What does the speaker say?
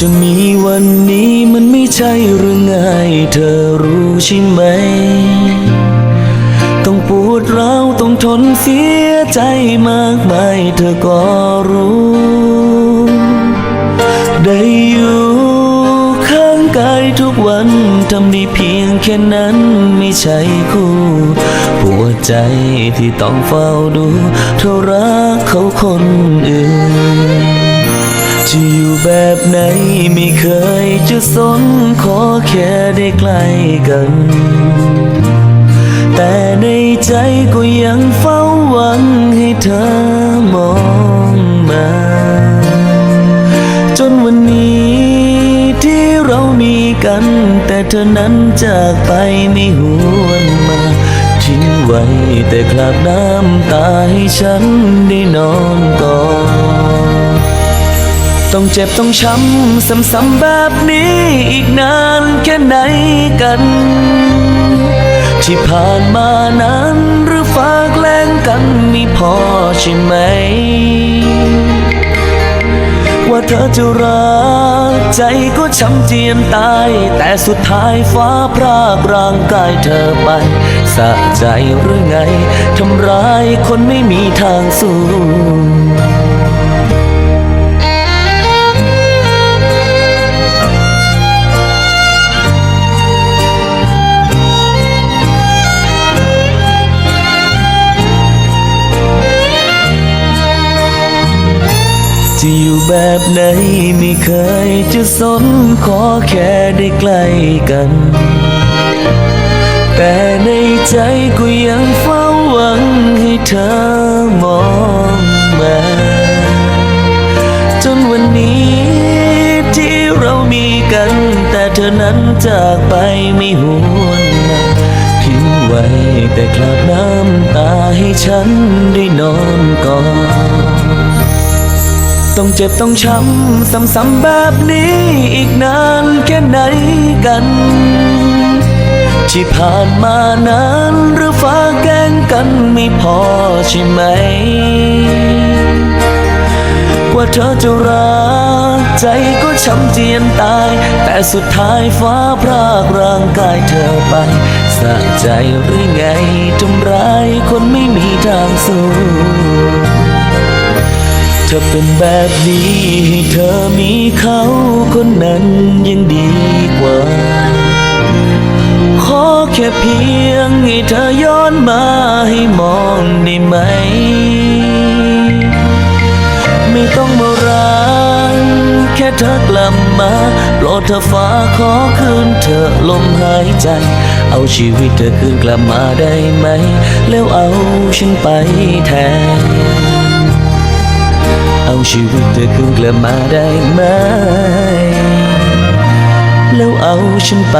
จะมีวันนี้มันไม่ใช่เรื่องง่ายเธอรู้ใช่ไหม ต้องปวดร้าวต้องทนเสียใจมากมายเธอก็รู้ ได้อยู่ข้างกายทุกวันทำได้เพียงแค่นั้นไม่ใช่คู่ปวดใจที่ต้องเฝ้าดูเธอรักเขาคนอื่น จะอยู่แบบไหนไม่เคยจะสนขอแค่ได้ใกล้กัน แต่ในใจก็ยังเฝ้าหวังให้เธอมองมา จนวันนี้ที่เรามีกัน แต่เธอนั้นจากไปไม่หวนมาทิ้งไว้แต่คราบน้ำตาให้ฉันได้นอน ต้องเจ็บต้องช้ำซ้ำๆแบบนี้อีกนานแค่ไหนกัน ที่ผ่านมานั้นหรือฝากแล้งกันไม่พอใช่ไหม ว่าเธอจะรักใจก็ช้ำเจียนตาย แต่สุดท้ายฟ้าพรากร่างกายเธอไปสะใจหรือไงทำร้ายคนไม่มีทางสู้ แบบไหนไม่เคยจะสนขอแค่ได้ใกล้กัน แต่ในใจก็ยังเฝ้าหวังให้เธอมองมา จนวันนี้ที่เรามีกัน แต่เธอนั้นจากไปไม่หวนมาทิ้งไว้แต่คราบน้ำตาให้ฉันได้นอนกอด ต้องเจ็บต้องช้ำซ้ำๆแบบนี้อีกนานแค่ไหนกัน ที่ผ่านมานั้นหรือฟ้าแกล้งกันไม่พอใช่ไหม ว่าเธอจะรักใจก็ช้ำเจียนตาย แต่สุดท้ายฟ้าพรากร่างกายเธอไปสะใจหรือไงทำร้ายคนไม่มีทางสู้ เธอเป็นแบบนี้ให้เธอมีเขาคนนั้นยังดีกว่า ขอแค่เพียงให้เธอย้อนมาให้มองได้ไหม ไม่ต้องมารักแค่เธอกลับมาโปรดเธอฟ้าขอคืนเธอลมหายใจ เอาชีวิตเธอคืนกลับมาได้ไหม แล้วเอาฉันไปแทน ชีวิตเธอคืนกลับมาได้ไหม แล้วเอาฉันไป